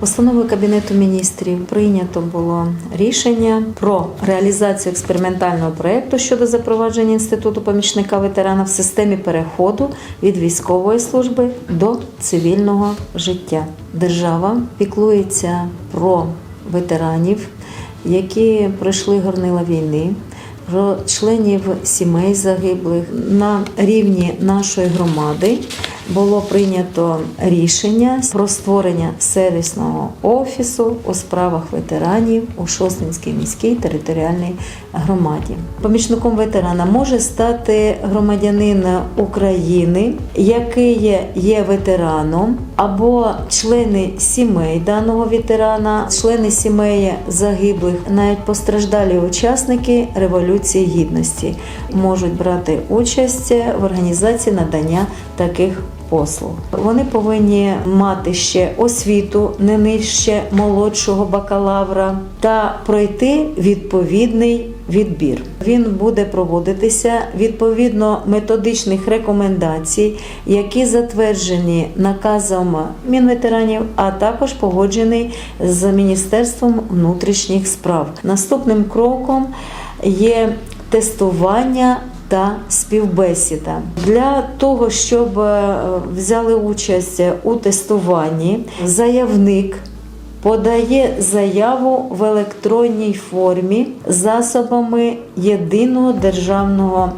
Постановою Кабінету міністрів прийнято було рішення про реалізацію експериментального проєкту щодо запровадження інституту помічника ветерана в системі переходу від військової служби до цивільного життя. Держава піклується про ветеранів, які пройшли горнила війни. Про членів сімей загиблих на рівні нашої громади було прийнято рішення про створення сервісного офісу у справах ветеранів у Шостинській міській територіальній громаді. Помічником ветерана може стати громадянин України, який є- ветераном, або члени сімей даного ветерана, члени сімей загиблих, навіть постраждалі учасники Революції Гідності можуть брати участь в організації надання таких послуг. Вони повинні мати ще освіту не нижче молодшого бакалавра та пройти відповідний відбір. Він буде проводитися відповідно методичних рекомендацій, які затверджені наказом Мінветеранів, а також погоджений з Міністерством внутрішніх справ. Наступним кроком є тестування та співбесіда. Для того, щоб е, взяли участь у тестуванні, заявник подає заяву в електронній формі засобами єдиного державного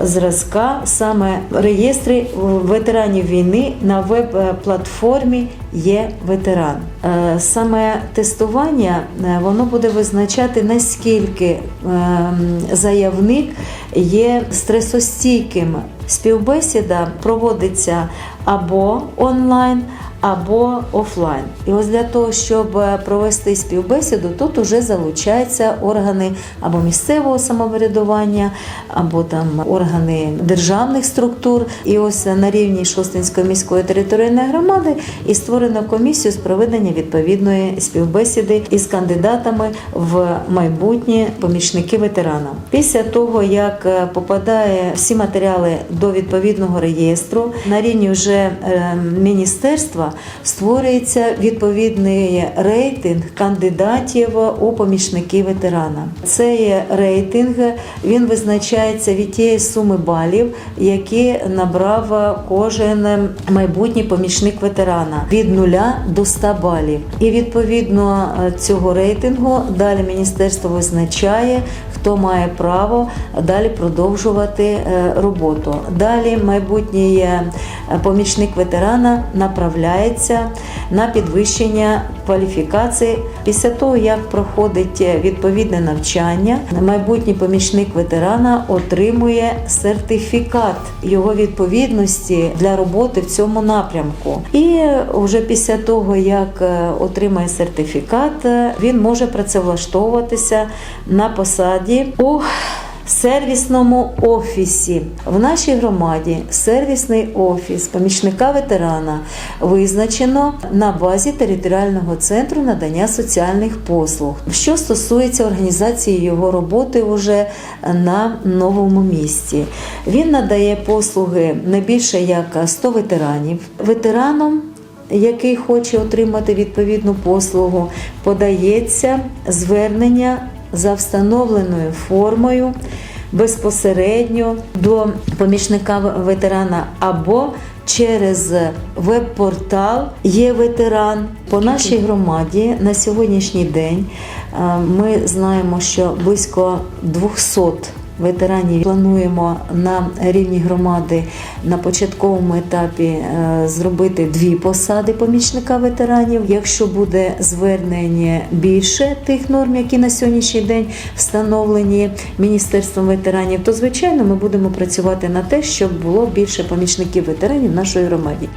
зразка, саме реєстри ветеранів війни на веб-платформі є ветеран. Е, Саме тестування е, воно буде визначати наскільки ем, заявник є стресостійким. Співбесіда проводиться або онлайн, або офлайн. І ось для того, щоб е, провести співбесіду, тут уже залучаються органи або місцевого самоврядування, або там органи державних структур. І ось на рівні Шостинської міської територіальної громади і створено комісію з проведення відповідної співбесіди із кандидатами в майбутні помічники ветерана. Після того, як е, попадає всі матеріали до відповідного реєстру, на рівні вже е, міністерства створюється відповідний рейтинг кандидатів у помічники ветерана. Цей рейтинг він визначається від тієї суми балів, які набрав кожен майбутній помічник ветерана від 0 до 100 балів. І відповідно е, цього рейтингу далі міністерство визначає, хто має право далі продовжувати е, роботу. Далі майбутній е, помічник ветерана направляється на підвищення кваліфікації. Після того, як проходить відповідне навчання, майбутній помічник ветерана отримує сертифікат його відповідності для роботи в цьому напрямку. І вже після того, як е, отримає сертифікат, е, він може працевлаштовуватися на посаді у сервісному офісі. В нашій громаді сервісний офіс помічника ветерана визначено на базі територіального центру надання соціальних послуг. Що стосується організації його роботи вже на новому місці, він надає послуги не більше як 100 ветеранів. Ветераном який хоче отримати відповідну послугу, подається звернення за встановленою формою безпосередньо до помічника ветерана або через веб-портал є ветеран. По нашій громаді на сьогоднішній день е, ми знаємо, що близько 200 ветеранів плануємо на рівні громади на початковому етапі е, зробити дві посади помічника ветеранів. Якщо буде звернення більше тих норм, які на сьогоднішній день встановлені міністерством ветеранів, то звичайно ми будемо працювати на те, щоб було більше помічників ветеранів в нашій громаді.